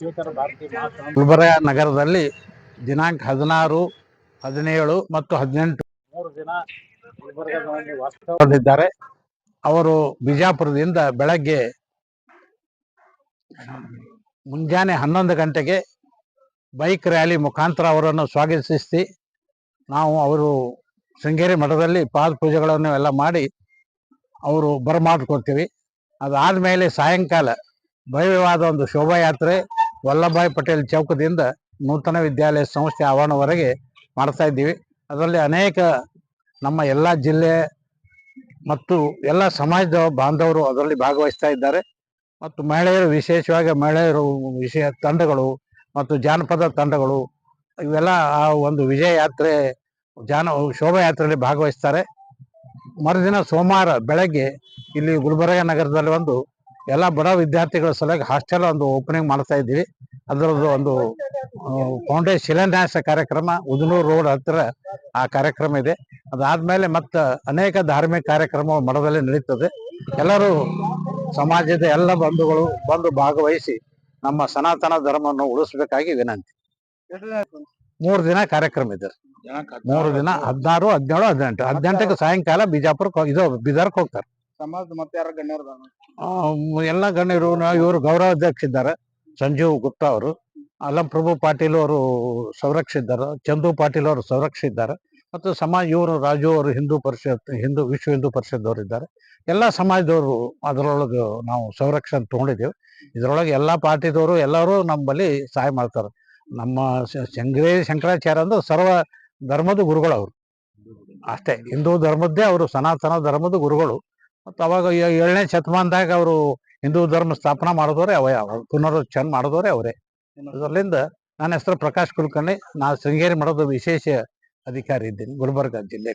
ಗುಲ್ಬರ್ಗ ನಗರದಲ್ಲಿ ದಿನಾಂಕ ಹದಿನಾರು ಹದಿನೇಳು ಮತ್ತು ಹದಿನೆಂಟು ಮೂರು ದಿನ ಗುಲ್ಬರ್ಗದಲ್ಲಿ ಅವರು ಬಿಜಾಪುರದಿಂದ ಬೆಳಗ್ಗೆ ಮುಂಜಾನೆ ಹನ್ನೊಂದು ಗಂಟೆಗೆ ಬೈಕ್ ರ್ಯಾಲಿ ಮುಖಾಂತರ ಅವರನ್ನು ಸ್ವಾಗತಿಸಿ ನಾವು ಅವರು ಶೃಂಗೇರಿ ಮಠದಲ್ಲಿ ಪಾದ ಪೂಜೆಗಳನ್ನು ಎಲ್ಲ ಮಾಡಿ ಅವರು ಬರಮಾಡ್ಕೊಡ್ತೀವಿ ಅದಾದ ಮೇಲೆ ಸಾಯಂಕಾಲ ಭವ್ಯವಾದ ಒಂದು ಶೋಭಾಯಾತ್ರೆ ವಲ್ಲಭಾಯ್ ಪಟೇಲ್ ಚೌಕದಿಂದ ನೂತನ ವಿದ್ಯಾಲಯ ಸಂಸ್ಥೆ ಆವರಣವರೆಗೆ ಮಾಡ್ತಾ ಇದ್ದೀವಿ. ಅದರಲ್ಲಿ ಅನೇಕ ನಮ್ಮ ಎಲ್ಲ ಜಿಲ್ಲೆ ಮತ್ತು ಎಲ್ಲ ಸಮಾಜದ ಬಾಂಧವರು ಅದರಲ್ಲಿ ಭಾಗವಹಿಸ್ತಾ ಇದ್ದಾರೆ. ಮತ್ತು ಮಹಿಳೆಯರು ವಿಶೇಷವಾಗಿ ಮಹಿಳೆಯರು ವಿಷಯ ತಂಡಗಳು ಮತ್ತು ಜಾನಪದ ತಂಡಗಳು ಇವೆಲ್ಲ ಆ ಒಂದು ವಿಜಯ ಯಾತ್ರೆ ಜಾನ ಶೋಭಾಯಾತ್ರೆಯಲ್ಲಿ ಭಾಗವಹಿಸ್ತಾರೆ. ಮರುದಿನ ಸೋಮವಾರ ಬೆಳಗ್ಗೆ ಇಲ್ಲಿ ಗುಲ್ಬರ್ಗ ನಗರದಲ್ಲಿ ಒಂದು ಎಲ್ಲ ಬಡ ವಿದ್ಯಾರ್ಥಿಗಳ ಸಲುವಾಗಿ ಹಾಸ್ಟೆಲ್ ಒಂದು ಓಪನಿಂಗ್ ಮಾಡ್ತಾ ಇದ್ದೀವಿ. ಅದರದ್ದು ಒಂದು ಫೌಂಡೇಶನ್ ಶಿಲಾನ್ಯಾಸ ಕಾರ್ಯಕ್ರಮ, ಉದನೂರು ರೋಡ್ ಹತ್ತಿರ ಆ ಕಾರ್ಯಕ್ರಮ ಇದೆ. ಅದಾದ್ಮೇಲೆ ಮತ್ತ ಅನೇಕ ಧಾರ್ಮಿಕ ಕಾರ್ಯಕ್ರಮ ಮಠದಲ್ಲಿ ನಡೀತದೆ. ಎಲ್ಲರೂ ಸಮಾಜದ ಎಲ್ಲ ಬಂಧುಗಳು ಬಂದು ಭಾಗವಹಿಸಿ ನಮ್ಮ ಸನಾತನ ಧರ್ಮವನ್ನು ಉಳಿಸ್ಬೇಕಾಗಿ ವಿನಂತಿ. ಮೂರು ದಿನ ಕಾರ್ಯಕ್ರಮ ಇದೆ. ಮೂರು ದಿನ ಹದಿನಾರು, ಹದಿನೇಳು, ಹದಿನೆಂಟು. ಹದಿನೆಂಟಕ್ಕೆ ಸಾಯಂಕಾಲ ಬಿಜಾಪುರಕ್ಕೆ ಇದು ಬೀದರ್ಕ್ ಹೋಗ್ತಾರೆ. ಸಮಾಜದ ಮತ್ತೆ ಯಾರ ಗಣ್ಯರು ಎಲ್ಲ ಗಣ್ಯರು ಇವರು ಗೌರವಾಧ್ಯಕ್ಷ ಇದ್ದಾರೆ ಸಂಜೀವ್ ಗುಪ್ತಾ ಅವರು ಅಲ್ಲಂ ಪ್ರಭು ಪಾಟೀಲ್ ಅವರು ಸಂರಕ್ಷ ಇದ್ದಾರೆ ಚಂದು ಪಾಟೀಲ್ ಅವರು ಸಂರಕ್ಷ ಇದ್ದಾರೆ ಮತ್ತು ಸಮಾಜ ಇವರು ರಾಜು ಅವರು ಹಿಂದೂ ಪರಿಷತ್, ಹಿಂದೂ ವಿಶ್ವ ಹಿಂದೂ ಪರಿಷತ್ ಇದ್ದಾರೆ. ಎಲ್ಲ ಸಮಾಜದವರು ಅದರೊಳಗೆ ನಾವು ಸಂರಕ್ಷಣೆ ತಗೊಂಡಿದ್ದೀವಿ. ಇದರೊಳಗೆ ಎಲ್ಲ ಪಾರ್ಟಿದವರು ಎಲ್ಲರೂ ನಮ್ಮಲ್ಲಿ ಸಹಾಯ ಮಾಡ್ತಾರೆ. ನಮ್ಮ ಶ- ಶಂಕರೇ, ಶಂಕರಾಚಾರ್ಯ ಅಂದ್ರೆ ಸರ್ವ ಧರ್ಮದ ಗುರುಗಳು ಅವರು ಅಷ್ಟೇ, ಹಿಂದೂ ಧರ್ಮದ್ದೇ ಅವರು, ಸನಾತನ ಧರ್ಮದ ಗುರುಗಳು. ಮತ್ತು ಅವಾಗ ಏಳನೇ ಶತಮಾನದಾಗ ಅವರು ಹಿಂದೂ ಧರ್ಮ ಸ್ಥಾಪನಾ ಮಾಡಿದವರೇ ಅವೇ ಪುನರುಚ್ಚಾರ ಮಾಡಿದವರೇ ಅವರೇ. ಅದರಲ್ಲಿಂದ ನನ್ನ ಹೆಸರು ಪ್ರಕಾಶ್ ಕುಲಕರ್ಣಿ ನಾನು ಶೃಂಗೇರಿ ಮಠದ ವಿಶೇಷ ಅಧಿಕಾರಿ ಇದ್ದೀನಿ, ಗುಲ್ಬರ್ಗ ಜಿಲ್ಲೆ.